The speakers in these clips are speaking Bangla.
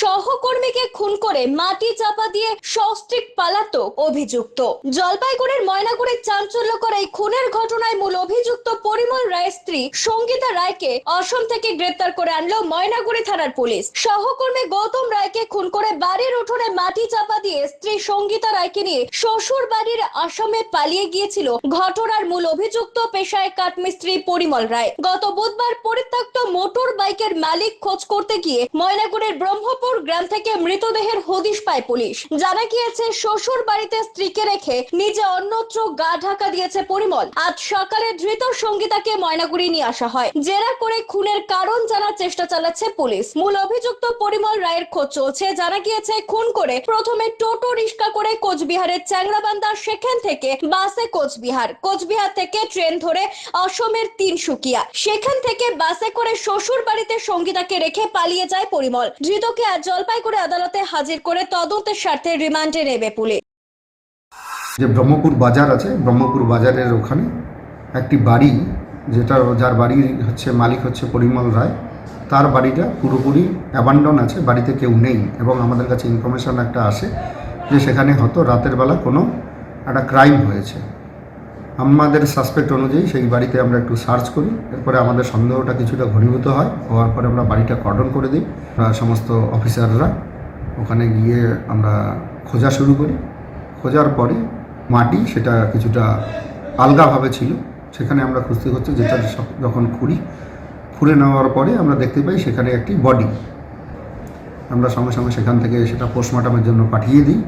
সহকর্মীকে খুন করে মাটি চাপা দিয়ে সস্ত্রিক পালাতক অভিযুক্ত। জলপাইগুড়ির ময়নাগুড়ির চাঞ্চল্যকর এই খুনের ঘটনায় মূল অভিযুক্ত পরিমল রায়ের স্ত্রী সঙ্গীতা রায়কে অসম থেকে গ্রেপ্তার করে আনলো ময়নাগুড়ি থানার পুলিশ। সহকর্মী গৌতম রায়কে খুন করে বাড়ির উঠোনে মাটি চাপা দিয়ে স্ত্রী সঙ্গীতা রায়কে নিয়ে শ্বশুর বাড়ির আসামে পালিয়ে গিয়েছিল। ঘটনার মূল অভিযুক্ত পেশায় কাঠমিস্ত্রি পরিমল রায়। গত বুধবার পরিত্যক্ত মোটর বাইকের মালিক খোঁজ করতে গিয়ে ময়নাগুড়ির ব্রহ্মপুর গ্রাম থেকে মৃতদেহের হদিশ পায় পুলিশ। জানা গিয়েছে, শ্বশুর বাড়িতে স্ত্রীকে রেখে নিজে অন্যত্র গা ঢাকা দিয়েছে পরিমল। আজ সকালে ধৃত সঙ্গীতাকে ময়নাগুড়ি নিয়ে আসা হয়। জেরা করে খুনের কারণ জানার চেষ্টা চালাচ্ছে পুলিশ। মূল অভিযুক্ত পরিমল রায়ের খোঁজ চলছে। জানা গিয়েছে, খুন করে প্রথমে টোটো রিক্সা করে কোচবিহারের চ্যাংরাবান্ধা সেখান থেকে বাসে কোচবিহার। কোচবিহার থেকে ট্রেন ধরে অসমের তিনসুকিয়া। সেখান থেকে বাসে করে শ্বশুর বাড়িতে সঙ্গীতাকে রেখে পালিয়ে যায় পরিমল। ধৃতকে জলপাইগুড়ি আদালতে হাজির করে তদন্তের স্বার্থে রিমান্ডে নেবে পুলিশ। যে ব্রহ্মপুর বাজার আছে, ব্রহ্মপুর বাজারের ওখানে একটি বাড়ি, যেটা যার বাড়ির হচ্ছে, মালিক হচ্ছে পরিমল রায়, তার বাড়িটা পুরোপুরি অ্যাবান্ডন আছে, বাড়িতে কেউ নেই এবং আমাদের কাছে ইনফরমেশন একটা আসে যে সেখানে হয়তো রাতের বেলা কোনো একটা ক্রাইম হয়েছে। আমাদের সাসপেক্ট অনুযায়ী সেই বাড়িতে আমরা একটু সার্চ করি, এরপরে আমাদের সন্দেহটা কিছুটা ঘনীভূত হয়, হওয়ার পরে আমরা বাড়িটা কর্ডন করে দিই। সমস্ত অফিসাররা ওখানে গিয়ে আমরা খোঁজা শুরু করি। খোঁজার পরে মাটি সেটা কিছুটা আলগাভাবে ছিল, সেখানে আমরা খুঁজতে খুঁজতে যেটা যখন খুঁড়ি, খুঁড়ে নেওয়ার পরে আমরা দেখতে পাই সেখানে একটি বডি আমরা সঙ্গে সঙ্গে সেখান থেকে সেটা পোস্টমর্টমের জন্য পাঠিয়ে দিই।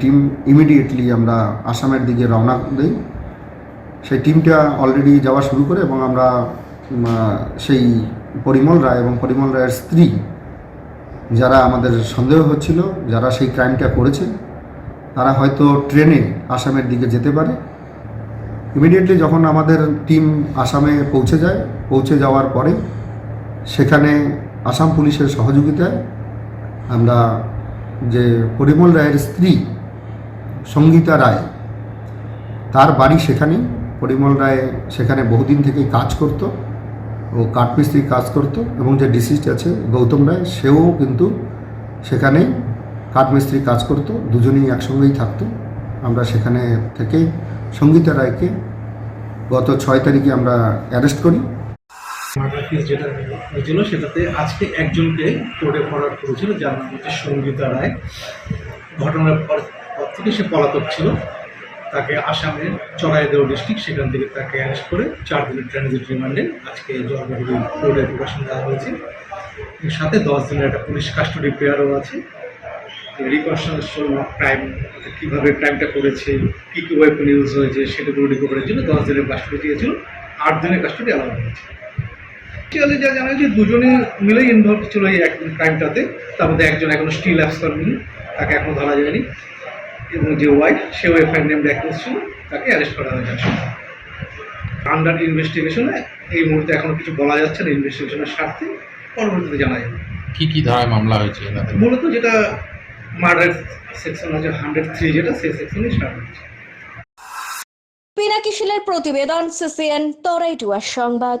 টিম ইমিডিয়েটলি আমরা আসামের দিকে রওনা দিই। সেই টিমটা অলরেডি যাওয়া শুরু করে এবং আমরা সেই পরিমল রায় এবং পরিমল রায়ের স্ত্রী যারা আমাদের সন্দেহ হচ্ছিল, যারা সেই ক্রাইমটা করেছে, তারা হয়তো ট্রেনে আসামের দিকে যেতে পারে। ইমিডিয়েটলি যখন আমাদের টিম আসামে পৌঁছে যায়, পৌঁছে যাওয়ার পরে সেখানে আসাম পুলিশের সহযোগিতায় আমরা যে পরিমল রায়ের স্ত্রী সঙ্গীতা রায়, তার বাড়ি সেখানেই। পরিমল রায় সেখানে বহুদিন থেকেই কাজ করত ও কাঠমিস্ত্রি কাজ করত এবং যে ডিসিস্ট আছে গৌতম রায়, সেও কিন্তু সেখানেই কাঠমিস্ত্রি কাজ করত, দুজনেই একসঙ্গেই থাকতো। আমরা সেখানে থেকেই সঙ্গীতা রায়কে গত ছয় তারিখে আমরা অ্যারেস্ট করি। যেটা হয়েছিল, সেটাতে আজকে একজনকে কোর্টে ফরওয়ার্ড করেছিল, যার নাম হচ্ছে সঙ্গীতা রায়। ঘটনার পর থেকে সে পলাতক ছিল। তাকে আসামের চড়াইদেও ডিস্ট্রিক্ট, সেখান থেকে তাকে অ্যারেস্ট করে চার দিনের ট্রানজিট রিমান্ডে আজকে জলপাইগুড়ি কোর্টে প্রকাশন দেওয়া হয়েছে। এর সাথে দশ দিনের একটা পুলিশ কাস্টডি পেয়ারও আছে। রিকনস্ট্রাকশন অফ ক্রাইম কীভাবে ক্রাইমটা করেছে, কী কী ওয়েপন ইউজ হয়েছে সেটাগুলো রিকভারের জন্য দশ দিনের কাস্টডি দিয়েছিল। আট দিনের কাস্টডি আলাদা হয়েছে। অ্যাকচুয়ালি যা জানা যায় দুজনে মিলেই ইনভলভ ছিল এই ক্রাইমটাতে তার মধ্যে একজন এখনও স্টিল অ্যাপস করেনি তাকে এখনও ধরা যায়নি। এবং যে ওয়াইফ সেও এফআইআর নেম ছিল তাকে অ্যারেস্ট করা হয়েছে। আন্ডার ইনভেস্টিগেশনে এই মুহূর্তে এখনও কিছু বলা যাচ্ছে না ইনভেস্টিগেশনের স্বার্থে। পরবর্তীতে জানা যাবে। কি কি ধারায় মামলা হয়েছে মূলত যেটা মার্ডার সেকশন আছে হান্ড্রেড থ্রি যেটা সেই সেকশনে স্টার্ট হচ্ছে পিনাকি শিলের প্রতিবেদন সিসিএন তরাইটুয়ার সংবাদ।